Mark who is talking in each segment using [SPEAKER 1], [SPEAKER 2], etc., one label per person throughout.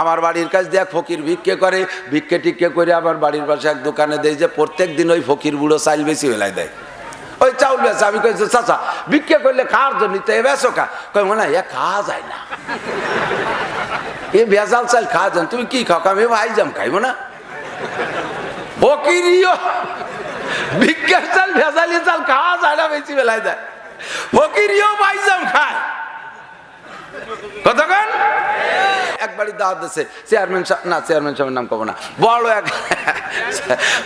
[SPEAKER 1] আমার বাড়ির কাছ দিয়ে ফকির ভিক্ষে করে, ভিক্ষে টিক্ষে করে আমার বাড়ির পাশে এক দোকানে দেয় যে প্রত্যেক দিন ওই ফকির বুড়ো চাইল বেশি বেলায় দেয়। ওই চাউল বেছে আমি কইছি চাচা, ভিক্ষে করলে খাওয়ার জন্য তো এ বেছো খা কই, মনে এ খাওয়া যায় না। এ ভেজাল চাল খাওয়া যান তুমি কি খাও? আমি ভাই জাম খাইবো না। ফকিরিও ভিক্ষার চাল, ভেজালি চাল খাওয়া যায় না, বেশি বেলায় দেয়। ফকিরিও ভাইজাম খায় কতক্ষণ দাওয়াত চেয়ারম্যান না চেয়ারম্যান সাহেবের নাম কব না। বড় এক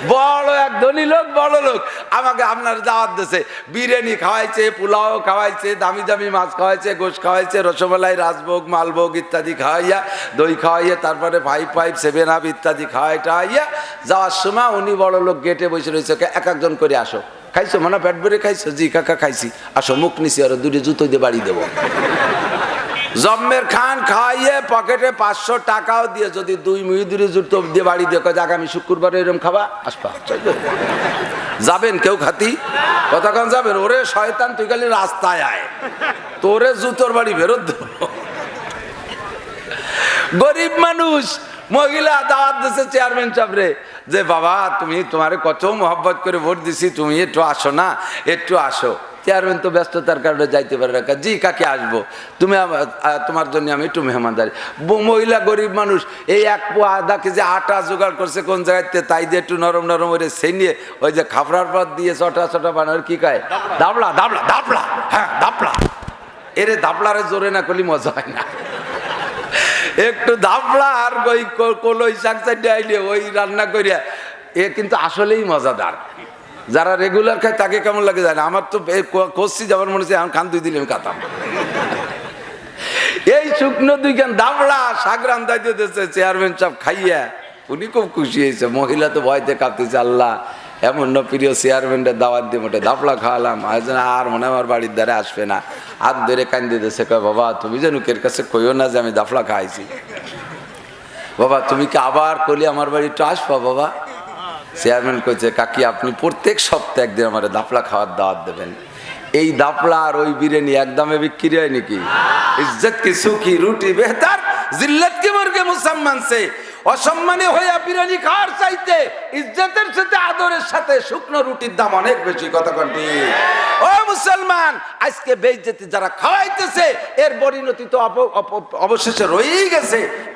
[SPEAKER 1] বড় এক ধনী লোক বড় লোক। আমাকে আপনার দাওয়াত বিরিয়ানি খাওয়াইছে পোলাও খাওয়াইছে দামি দামি মাছ খাওয়াইছে গোশ খাওয়াইছে রসমালাই রাজভোগ মালভোগ ইত্যাদি খাওয়াইয়া দই খাওয়াইয়া তারপরে ফাইভ ফাইভ সেভেন আপ ইত্যাদি খাওয়াই টাওয়াইয়া যাওয়ার সময় উনি বড় লোক গেটে বসে রয়েছে। "কে, এক একজন করে আসো। খাইছো? মানে পেট ভরে খাইছো? জি কাকা খাইছি। আসো মুখ নিছি আর দুটি জুতো দিয়ে বাড়ি দেবো। জম্মের খান খাইয়ে পকেটে পাঁচশো টাকাও দিয়ে যদি দুই মুহিদুরি জুতো দিয়ে বাড়ি দিয়ে যে আগামী শুক্রবার এরম খাবা, আসবা। যাবেন কেউ খাতি? কতক্ষণ যাবেন? ওরে শয়তান, তুই খালি রাস্তায় আয়। তোরে জুতোর বাড়ি ফেরত গরিব মানুষ, মহিলা দাওয়াত দিছে চেয়ারম্যান সাহেবরে যে বাবা, তুমি তোমারে কত মহব্বত করে ভোট দিছি, তুমি একটু আসো না, একটু আসো। চেয়ারম্যান তো ব্যস্ততার কারণে যাইতে পারে না। জি কাকে আসব? তুমি তোমার জন্য আমি একটু মেহমানদারি। মহিলা গরিব মানুষ এই এক পো আধা কেজি আটা জোগাড় করছে কোন জায়গাতে তাই দিয়ে একটু নরম নরম করে সেই নিয়ে ওই যে খাফড়ার পর দিয়ে চটা চটা বানানোর কি কয়? দাবলা দাবলা দাবলা হ্যাঁ দাবলা এরে দাবলারে জোরে না করলে মজা হয় না। একটু দাবলা আর ওই কলই শাক চারটে আইলে ওই রান্না করিয়া এ কিন্তু আসলেই মজাদার। যারা রেগুলার খায়, তাকে কেমন লাগে জানে আমার তো এ ক- করছি যেমন মনে হচ্ছে, এখন খান দুই দিলে আমি খাতাম এই শুকনো দুইখান দাবলা শাক রান্ধাইতে দিতেছে চেয়ারম্যান সব খাইয়া। উনি খুব খুশি হয়েছে। মহিলা তো ভয়তে কাঁপতেছে, আল্লাহ, এমন না প্রিয় চেয়ারম্যানের দাওয়াত দিয়ে মোটে দাপলা খাওয়ালাম। আর মনে আমার বাড়ির দ্বারা আসবে না। হাত ধরে কান্দি দিতেছে কয়, বাবা, তুমি যেন কের কাছে কইও না যে আমি দাফলা খাইছি। বাবা, তুমি কি আবার কলি আমার বাড়ি একটু আসবা, বাবা? চেয়ারম্যান কইছে, কাকি, আপনি প্রত্যেক সপ্তাহে একদিন আমার দাপলা খাওয়ার দাওয়াত দেবেন। এই দাপলা আর ওই বিরিয়ানি একদমে বিক্রি হয় নাকি? ইজ্জত কি সুখী, রুটি বেহতার জিল্লত কি মুরগে মুসলমান সে। অসম্মানে হইয়া বিরিয়ানি খাওয়ার চাইতে ইজ্জতের সাথে, আদরের সাথে শুকনো রুটির দাম অনেক বেশি, কথা কন্টি ও মুসলমান, আজকে বেইজ্জতি যারা খাওয়াইতেছে, এর পরিণতি তো অব- অব- অবশেষে রয়েই গেছে।